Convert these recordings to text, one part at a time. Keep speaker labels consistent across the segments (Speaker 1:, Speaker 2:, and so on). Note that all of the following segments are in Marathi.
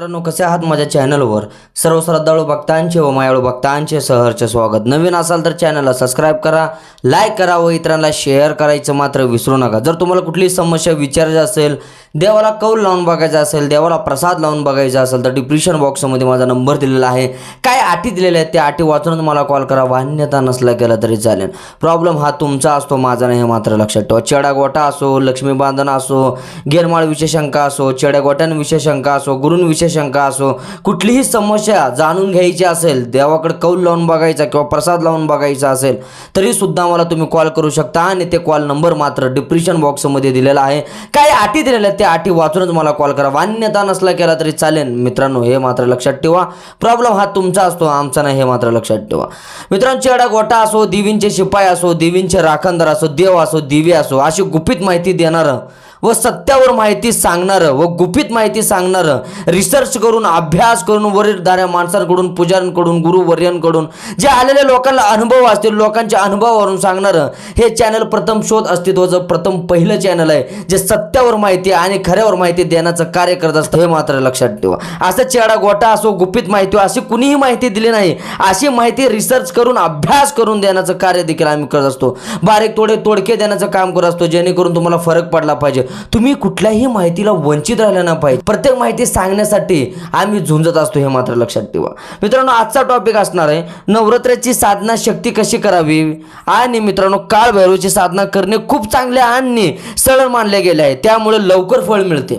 Speaker 1: मित्रांनो कसे आहात माझ्या चॅनलवर? सर्व श्रद्धाळू भक्तांचे व मायाळू भक्तांचे सहर्ष स्वागत. नवीन असाल तर चॅनलला सबस्क्राईब करा लाईक करा व इतरांना शेअर करायचं मात्र विसरू नका. जर तुम्हाला कुठली समस्या विचारायची असेल देवाला कौल लावून बघायचा असेल देवाला प्रसाद लावून बघायचा असेल तर डिप्रिशन बॉक्समध्ये माझा नंबर दिलेला आहे. काय अटी दिलेल्या आहेत त्या आठी वाचूनच मला कॉल करा. मान्यता नसला केला तरी चालेल. प्रॉब्लेम हा तुमचा असतो माझा नाही हे मात्र लक्षात ठेवा. चेडा गोटा असो लक्ष्मी बांधण असो गेरमाळ विशेषंका असो चेड्या गोट्यान शंका असो गुरुन शंका असो कुठलीही समस्या जाणून घ्यायची असेल देवाकडे कौल लावून बघायचा किंवा प्रसाद लावून बघायचा असेल तरी सुद्धा मला तुम्ही कॉल करू शकता आणि ते कॉल नंबर मात्र डिप्रेशन बॉक्समध्ये दिलेला आहे. काय अटी दिलेल्या आहेत त्या अटी वाचूनच मला कॉल करा. मान्यता नसला केला तरी चालेल. मित्रांनो हे मात्र लक्षात ठेवा. प्रॉब्लेम हा तुमचा असतो आमचा नाही हे मात्र लक्षात ठेवा. मित्रांनो चेडा गोटा असो देवींचे शिपाई असो देवींचे राखणदार असो देव असो दिवे असो अशी गुपित माहिती देणारं व सत्यावर माहिती सांगणारं व गुपित माहिती सांगणारं रिसर्च करून अभ्यास करून वरीलधाऱ्या माणसांकडून पुजाऱ्यांकडून गुरुवर्यांकडून जे आलेल्या लोकांना अनुभव असतील लोकांच्या अनुभवावरून सांगणारं हे चॅनल प्रथम शोध अस्तित्वाचं प्रथम पहिलं चॅनल आहे जे सत्यावर माहिती आणि खऱ्यावर माहिती देण्याचं कार्य करत असतं हे मात्र लक्षात ठेवा. असं चेडा गोटा असो गुपित माहिती अशी कुणीही माहिती दिली नाही अशी माहिती रिसर्च करून अभ्यास करून देण्याचं कार्य देखील आम्ही करत असतो. बारीक थोडे तोडके देण्याचं काम करत असतो जेणेकरून तुम्हाला फरक पडला पाहिजे. तुम्ही कुठल्याही माहितीला वंचित राहिला ना पाहिजे. प्रत्येक माहिती सांगण्यासाठी आम्ही झुंजत असतो हे मात्र लक्षात ठेवा. मित्रांनो आजचा टॉपिक असणार आहे नवरात्राची साधना शक्ती कशी करावी? आणि मित्रांनो काळ भैरवची साधना करणे खूप चांगले आणि सरळ मानले गेले आहे. त्यामुळे लवकर फळ मिळते.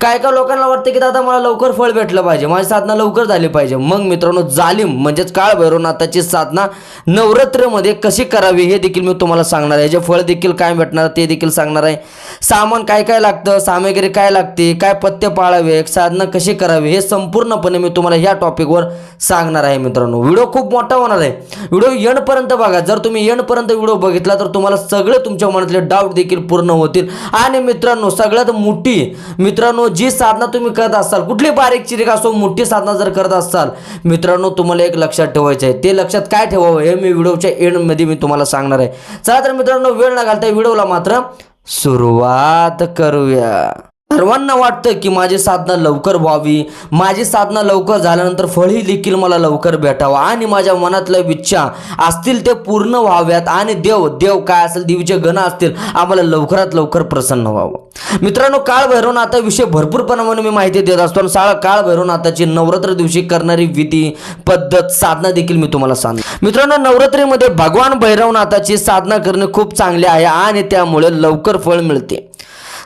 Speaker 1: काय काय लोकांना वाटतं की दादा मला लवकर फळ भेटलं पाहिजे. माझी साधना लवकर झाली पाहिजे. मग मित्रांनो जालिम म्हणजेच काळ भैरवनाथाची साधना नवरात्रमध्ये कशी करावी हे देखील मी तुम्हाला सांगणार आहे. जे फळ देखील काय भेटणार ते देखील सांगणार आहे. सामान काय काय लागतं सामग्री काय लागते काय पथ्य पाळावे साधना कशी करावी हे संपूर्णपणे मी तुम्हाला ह्या टॉपिकवर सांगणार आहे मित्रांनो. व्हिडिओ खूप मोठा होणार आहे. व्हिडिओ येणपर्यंत बघा. जर तुम्ही एंडपर्यंत व्हिडिओ बघितला तर तुम्हाला सगळे तुमच्या मनातले डाऊट देखील पूर्ण होतील. आणि मित्रांनो सगळ्यात मोठी मित्रांनो जी साधना तुम्ही करत असाल कुठली बारीक चिरीक असो मोठी साधना जर करत असाल मित्रांनो तुम्हाला एक लक्षात ठेवायचं आहे. ते लक्षात काय ठेवावं हे मी व्हिडिओच्या एंडमध्ये मी तुम्हाला सांगणार आहे. चला तर मित्रांनो वेळ न घालता व्हिडिओला मात्र सुरुवात करूया. सर्वांना वाटतं की माझी साधना लवकर व्हावी. माझी साधना लवकर झाल्यानंतर फळही देखील मला लवकर भेटावं. आणि माझ्या मनातल्या इच्छा असतील ते पूर्ण व्हाव्यात. आणि देव देव काय असेल देवीचे गण असतील आम्हाला लवकरात लवकर प्रसन्न व्हावं. मित्रांनो काळ भैरवनाथा विषय भरपूर प्रमाणे मी माहिती देत असतो. आणि साळा काळ भैरवनाथाची नवरात्र दिवशी करणारी विधी पद्धत साधना देखील मी तुम्हाला सांग मित्रांनो नवरात्रीमध्ये भगवान भैरवनाथाची साधना करणे खूप चांगले आहे. आणि त्यामुळे लवकर फळ मिळते.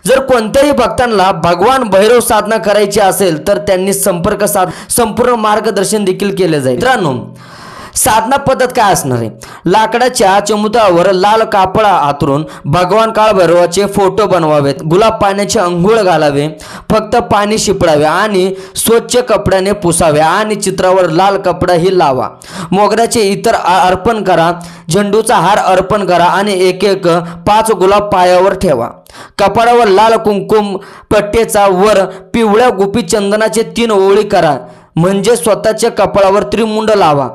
Speaker 1: जर कोणत्याही भक्तांना भगवान भैरव साधना करायची असेल तर त्यांनी संपर्क साध संपूर्ण मार्गदर्शन देखील केले जाईल. मित्रांनो साधना पद्धत काय असणार आहे? लाकडाच्या चमुदावर लाल कापडा आतरून भगवान काळ भैरवाचे फोटो बनवावेत. गुलाब पाण्याचे अंघोळ घालावे फक्त पाणी शिपडावे आणि स्वच्छ कपड्याने पुसावे आणि चित्रावर लाल कपडाही लावा. मोगऱ्याचे इतर अर्पण करा झेंडूचा हार अर्पण करा आणि एक एक पाच गुलाब पायावर ठेवा. कपाळावर लाल कुंकुम पट्टेचा वर पिवळ्या गुपी चंदनाचे तीन ओळी करा. म्हणजे स्वतःच्या कपाळावर त्रिमुंड लावा.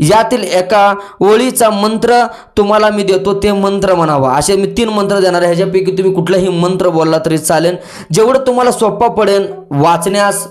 Speaker 1: यातील एका ओळीचा मंत्र तुम्हाला मी देतो ते मंत्र म्हणावा. असे मी तीन मंत्र देणार आहे. ह्याच्यापैकी तुम्ही कुठलाही मंत्र बोलला तरी चालेल. जेवढं तुम्हाला सोपा पडेल वाचण्यास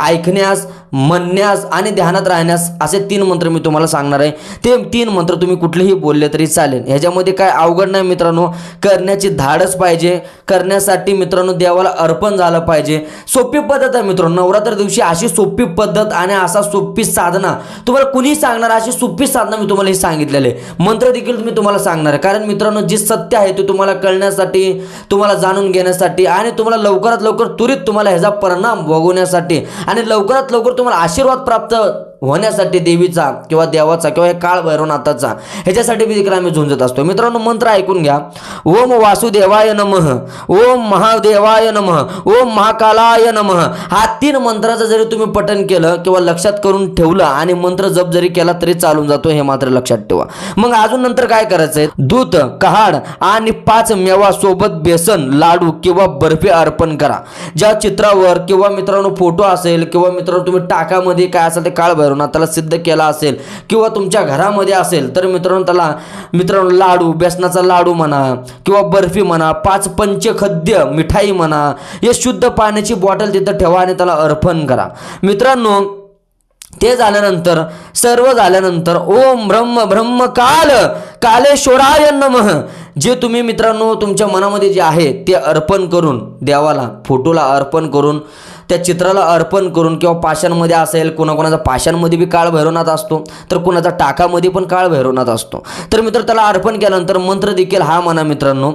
Speaker 1: ऐकण्यास म्हणण्यास आणि ध्यानात राहण्यास असे तीन मंत्र मी तुम्हाला सांगणार आहे. ते तीन मंत्र तुम्ही कुठलेही बोलले तरी चालेल. ह्याच्यामध्ये काय अवघड नाही मित्रांनो करण्याची धाडस पाहिजे. करण्यासाठी मित्रांनो देवाला अर्पण झालं पाहिजे. सोपी पद्धत आहे मित्रांनो नवरात्र दिवशी अशी सोपी पद्धत आणि असा सोपी साधना. तुम्हाला कुणीही सांगणार अशी सोपी साधना मी तुम्हाला हे सांगितलेले मंत्र देखील मी तुम्हाला सांगणार आहे. कारण मित्रांनो जे सत्य आहे ते तुम्हाला कळण्यासाठी तुम्हाला जाणून घेण्यासाठी आणि तुम्हाला लवकरात लवकर त्वरित तुम्हाला ह्याचा परिणाम भोगवण्यासाठी आणि लवकरात लवकर तुम्हाला आशीर्वाद प्राप्त होण्यासाठी देवीचा किंवा देवाचा किंवा काळ भैरवनाथाचा ह्याच्यासाठी देखील आम्ही झुंजत असतो. मित्रांनो मंत्र ऐकून घ्या. ओम वासुदेवाय नमः. ओम महादेवाय नमः. ओम महाकालाय नमः. हा तीन मंत्राचं जरी तुम्ही पठन केलं किंवा लक्षात करून ठेवलं आणि मंत्र जप जरी केला तरी चालून जातो हे मात्र लक्षात ठेवा. मग अजून नंतर काय करायचंय? दूध कहाड आणि पाच मेवा सोबत बेसन लाडू किंवा बर्फी अर्पण करा. ज्या चित्रावर किंवा मित्रांनो फोटो असेल किंवा मित्रांनो तुम्ही टाकामध्ये काय असेल ते काळ त्याला सिद्ध केला असेल किंवा तुमच्या घरामध्ये असेल तर मित्रांनो त्याला मित्रांनो लाडू बेसनाचा लाडू म्हणा किंवा बर्फी म्हणा पाच पंचखद्य मिठाई म्हणा हे शुद्ध पाण्याची बॉटल तिथं ठेवा आणि त्याला अर्पण करा. मित्रांनो ते झाल्यानंतर सर्व झाल्यानंतर ओम ब्रह्म ब्रह्म काल कालेश्वराय नमः. जे तुम्ही मित्रांनो तुमच्या मनामध्ये जे आहे ते अर्पण करून देवाला फोटोला अर्पण करून त्या चित्राला अर्पण करून किंवा पाषाणमध्ये असेल कोणाकोणाचा पाषाणमध्ये बी काळ भैरवनाथ असतो तर कोणाचा टाकामध्ये पण काळ भैरवनाथ असतो. तर मित्र त्याला अर्पण केल्यानंतर मंत्र देखील हा म्हणा मित्रांनो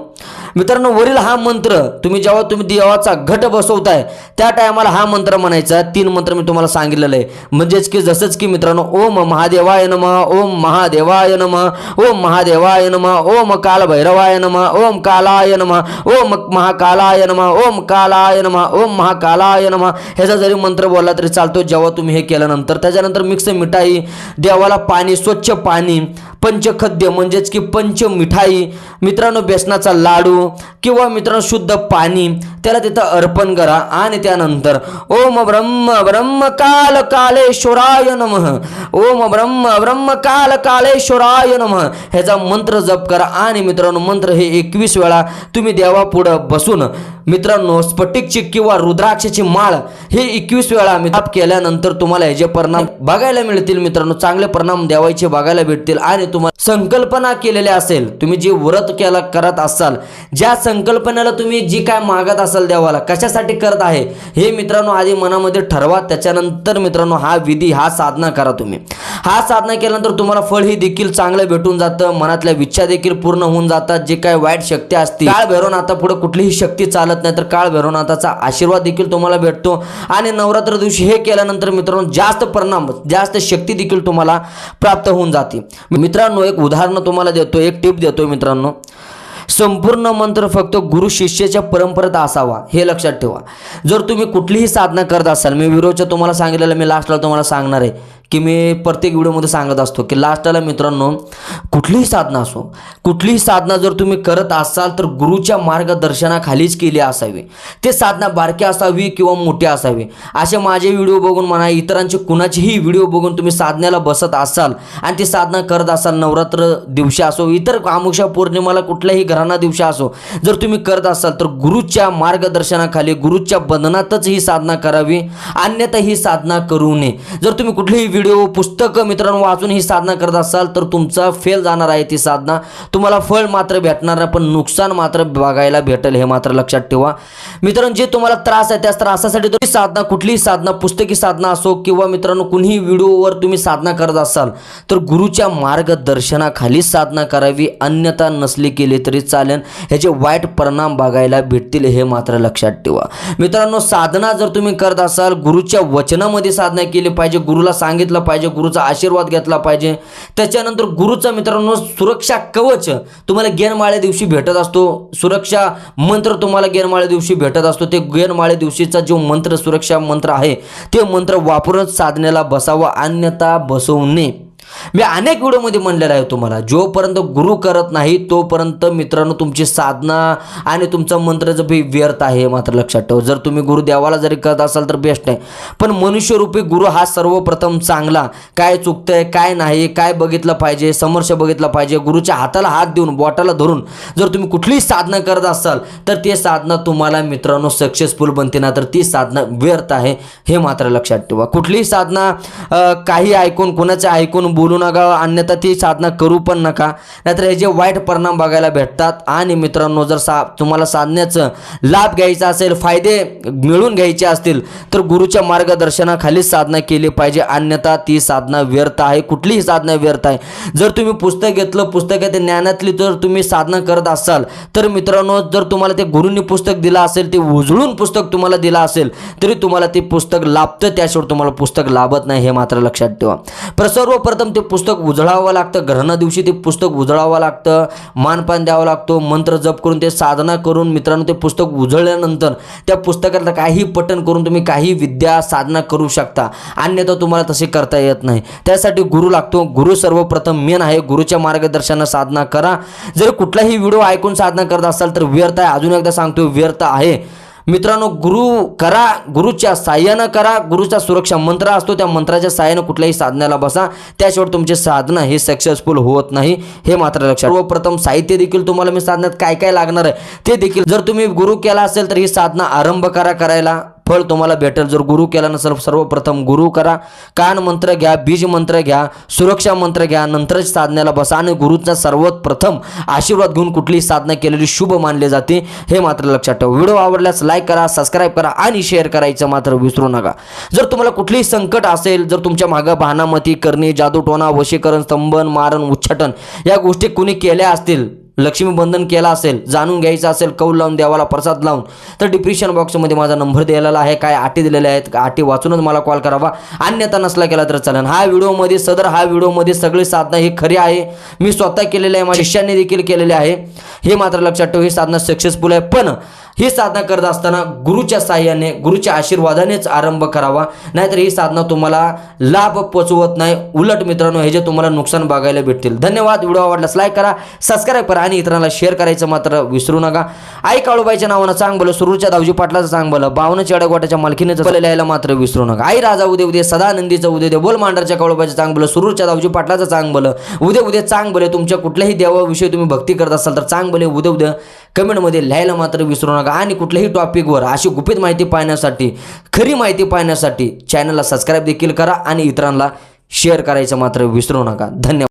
Speaker 1: मित्रांनो वरील हा मंत्र तुम्ही जेव्हा तुम्ही देवाचा घट बसवताय त्या टायमाला हा मंत्र म्हणायचा. तीन मंत्र मी तुम्हाला सांगितलेलं आहे. म्हणजेच की जसंच की मित्रांनो ओम महादेवाय नम ओम महादेवाय नम ओम महादेवाय नम ओम कालभैरवाय नम ओम कालाय नम ओम महाकालाय नम ओम कालाय नम ओम महाकालाय नम. ह्याचा जरी मंत्र बोलला तरी चालतो. जेव्हा तुम्ही हे केल्यानंतर त्याच्यानंतर मिक्स मिठाई. देवाला पाणी स्वच्छ पाणी. पंचखाद्य म्हणजेच की पंच मिठाई मित्रांनो बेसनाचा लाडू किंवा मित्रांनो शुद्ध पाणी त्याला तिथं अर्पण करा. आणि त्यानंतर ओम ब्रह्म ब्रह्म काल कालेश्वराय नमः. ओम ब्रह्म ब्रह्म काल कालेश्वराय नमः. ह्याचा मंत्र जप करा. आणि मित्रांनो मंत्र हे एकवीस वेळा तुम्ही देवापुढं बसून मित्रांनो स्फटिकची किंवा रुद्राक्षाची माळ हे एकवीस वेळा जप केल्यानंतर तुम्हाला ह्याचे परिणाम बघायला मिळतील. मित्रांनो चांगले परिणाम देवायचे बघायला भेटतील. आणि तुम्हाला संकल्पना केलेली असेल. तुम्ही जे व्रत केला करत असाल ज्या संकल्पनेला तुम्ही जी काय मागत असाल देवाला कशासाठी करत आहे हे मित्रांनो आधी मनामध्ये ठरवा. त्याच्यानंतर मित्रांनो हा विधी हा साधना करा तुम्ही. हा साधना केल्यानंतर तुम्हाला फळ ही देखील चांगलं भेटून जातं. मनातल्या इच्छा देखील पूर्ण होऊन जातात. जे काय वाईट शक्ती असते काळ भैरवनाथा पुढे कुठलीही शक्ती चालत नाही तर काळ भैरवनाथाचा आशीर्वाद देखील तुम्हाला भेटतो. आणि नवरात्र दिवशी हे केल्यानंतर मित्रांनो जास्त परिणाम जास्त शक्ती देखील तुम्हाला प्राप्त होऊन जाते. मित्रांनो एक उदाहरण तुम्हाला देतो एक टिप देतो मित्रांनो. संपूर्ण मंत्र फक्त गुरु शिष्याच्या परंपरेत असावा हे लक्षात ठेवा. जर तुम्ही कुठलीही साधना करत असाल मी विरोधच्या तुम्हाला सांगितलेलं मी लास्टला तुम्हाला सांगणार आहे. की मी प्रत्येक व्हिडिओमध्ये सांगत असतो की लास्टाला मित्रांनो कुठलीही साधना असो कुठलीही साधना जर तुम्ही करत असाल तर गुरुच्या मार्गदर्शनाखालीच केली असावी. ते साधना बारकी असावी किंवा मोठी असावी. असे माझे व्हिडिओ बघून म्हणा इतरांचे कुणाचेही व्हिडिओ बघून तुम्ही साधनेला बसत असाल आणि ती साधना करत असाल नवरात्र दिवशी असो इतर अमुषा पौर्णिमाला कुठल्याही घराणा दिवशी असो जर तुम्ही करत असाल तर गुरुच्या मार्गदर्शनाखाली गुरुच्या बंधनातच ही साधना करावी. अन्यथा ही साधना करू नये. जर तुम्ही कुठलीही व्हिडिओ पुस्तकं मित्रांनो वाचून ही साधना करत असाल तर तुमचा फेल जाणार आहे ती साधना. तुम्हाला फळ मात्र भेटणार नाही पण नुकसान मात्र बघायला भेटेल हे मात्र लक्षात ठेवा. मित्रांनो जे तुम्हाला त्रास आहे त्या त्रासासाठी तुम्ही साधना कुठलीही साधना पुस्तकी साधना असो किंवा मित्रांनो कुणीही व्हिडिओवर तुम्ही साधना करत असाल तर गुरुच्या मार्गदर्शनाखाली साधना करावी. अन्यथा नसली केली तरी चालेल. ह्याचे वाईट परिणाम बघायला भेटतील हे मात्र लक्षात ठेवा. मित्रांनो साधना जर तुम्ही करत असाल गुरुच्या वचनामध्ये साधना केली पाहिजे. गुरुला सांगितलं पाहिजे गुरुचा आशीर्वाद घेतला पाहिजे. त्याच्यानंतर गुरुचा मित्रांनो सुरक्षा कवच तुम्हाला गेनमाळ्या दिवशी भेटत असतो. सुरक्षा मंत्र तुम्हाला गेनमाळ्या दिवशी भेटत असतो. ते गेनमाळ्या दिवशीचा जो मंत्र सुरक्षा मंत्र आहे ते मंत्र वापरूनच साधनेला बसावं अन्यथा बसवू नये. मी अनेक व्हिडिओमध्ये म्हणलेलं आहे तुम्हाला जोपर्यंत गुरु करत नाही तोपर्यंत मित्रांनो तुमची साधना आणि तुमचा मंत्र जर बी व्यर्थ आहे मात्र लक्षात ठेवा. जर तुम्ही गुरु देवाला जरी करत असाल तर बेस्ट आहे. पण मनुष्यरूपी गुरु हा सर्वप्रथम चांगला. काय चुकतंय काय नाही काय बघितलं पाहिजे समर्श बघितलं पाहिजे गुरुच्या हाताला हात देऊन बोटाला धरून जर तुम्ही कुठलीही साधना करत असाल तर ते साधना तुम्हाला मित्रांनो सक्सेसफुल बनते ना तर ती साधना व्यर्थ आहे हे मात्र लक्षात ठेवा. कुठलीही साधना काही ऐकून कुणाचं ऐकून बोलू नका अन्यथा ती साधना करू पण नका. नाहीतर याचे वाईट परिणाम बघायला भेटतात आणि मित्रांनो जर सा तुम्हाला साधण्याचं लाभ घ्यायचा असेल फायदे मिळून घ्यायचे असतील तर गुरुच्या मार्गदर्शनाखालीच साधना केली पाहिजे. अन्यथा ती साधना व्यर्थ आहे कुठलीही साधना व्यर्थ आहे. जर तुम्ही पुस्तक घेतलं पुस्तकात ज्ञानातली जर तुम्ही साधना करत असाल तर मित्रांनो जर तुम्हाला ते गुरुंनी पुस्तक दिलं असेल ते उजळून पुस्तक तुम्हाला दिलं असेल तरी तुम्हाला ते पुस्तक लाभतं त्याशिवाय तुम्हाला पुस्तक लाभत नाही हे मात्र लक्षात ठेवा. सर्वप्रथम ते पुस्तक उजळावं लागतं ग्रहणा दिवशी ते पुस्तक उजळावं लागतं मानपान द्यावं लागतो मंत्र जप करून ते साधना करून मित्रांनो ते पुस्तक उजळल्यानंतर त्या पुस्तकातलं काही पठण करून तुम्ही काही विद्या साधना करू शकता. अन्यथा तुम्हाला तसे करता येत नाही. त्यासाठी गुरु लागतो. गुरु सर्वप्रथम मेन आहे. गुरुच्या मार्गदर्शनानं साधना करा. जर कुठलाही व्हिडिओ ऐकून साधना करत असाल तर व्यर्थ आहे. अजून एकदा सांगतो व्यर्थ आहे. मित्रांनो गुरु करा गुरुच्या साह्यानं करा गुरुचा सुरक्षा मंत्र असतो त्या मंत्राच्या साह्यानं कुठल्याही साधनाला बसा. त्याशिवाय तुमचे साधना हे सक्सेसफुल होत नाही. हे मात्र लक्षात सर्वप्रथम साहित्य देखील तुम्हाला मी साधण्यात काय काय लागणार आहे ते देखील जर तुम्ही गुरु केला असेल तर ही साधना आरंभ करा करायला. फळ तुम्हाला भेटेल. जर गुरु केला नसेल सर्वप्रथम गुरु करा. कान मंत्र घ्या बीज मंत्र घ्या सुरक्षा मंत्र घ्या नंतरच साधनेला बसा आणि गुरुचा सर्वात प्रथम आशीर्वाद घेऊन कुठलीही साधना केलेली शुभ मानले जाते हे मात्र लक्षात ठेवा. व्हिडिओ आवडल्यास लाईक करा सबस्क्राईब करा आणि शेअर करायचं मात्र विसरू नका. जर तुम्हाला कुठलीही संकट असेल जर तुमच्या मागं भानामती करणे जादूटोणा वशीकरण स्तंभन मारण उच्चाटन या गोष्टी कुणी केल्या असतील लक्ष्मीबंधन केलं केला असेल जाणून घ्यायचं असेल कौल लावून देवाला प्रसाद लावून तर डिप्रिशन बॉक्समध्ये माझा नंबर दिलेला आहे. काय आटी दिलेल्या आहेत? आटी वाचूनच मला कॉल करावा. अन्यथा नसला केला तर चालेल. हा व्हिडिओमध्ये सदर हा व्हिडिओमध्ये सगळी साधना ही खरी आहे. मी स्वतः केलेली आहे माझ्या शिष्याने देखील केलेली आहे. हे मात्र लक्षात ठेव ही साधना सक्सेसफुल आहे. पण ही साधना करत असताना गुरुच्या साह्याने गुरुच्या आशीर्वादानेच आरंभ करावा. नाहीतर ही साधना तुम्हाला लाभ पोचवत नाही. उलट मित्रांनो हे जे तुम्हाला नुकसान बघायला भेटतील. धन्यवाद. व्हिडिओ आवडल्यास लाईक करा. सबस्क्राईब करा. आणि इतरांना शेअर करायचं मात्र विसरू नका. आई काळूबाईच्या नावानं चांग बोल सुरूच्या दावजी पाटलाचं चांग बोल बावन चेडगोटाच्या मालकीने लिहायला मात्र विसरू नका. आई राजा उदे उदे सदानंदीचं उदे दे बोल मांडरच्या काळूबाईचं चांग बोल सुरूच्या दावजी पाटलाचं चांग बोल उदे उदे चांग बोले तुमच्या कुठल्याही देवाविषयी तुम्ही भक्ती करत असाल तर चांग बोले उदे उद्या कमेंटमध्ये लिहायला मात्र विसरू नका. आणि कुठल्याही टॉपिकवर अशी गुपित माहिती पाहण्यासाठी खरी माहिती पाहण्यासाठी चॅनलला सबस्क्राईब देखील करा आणि इतरांना शेअर करायचं मात्र विसरू नका. धन्यवाद.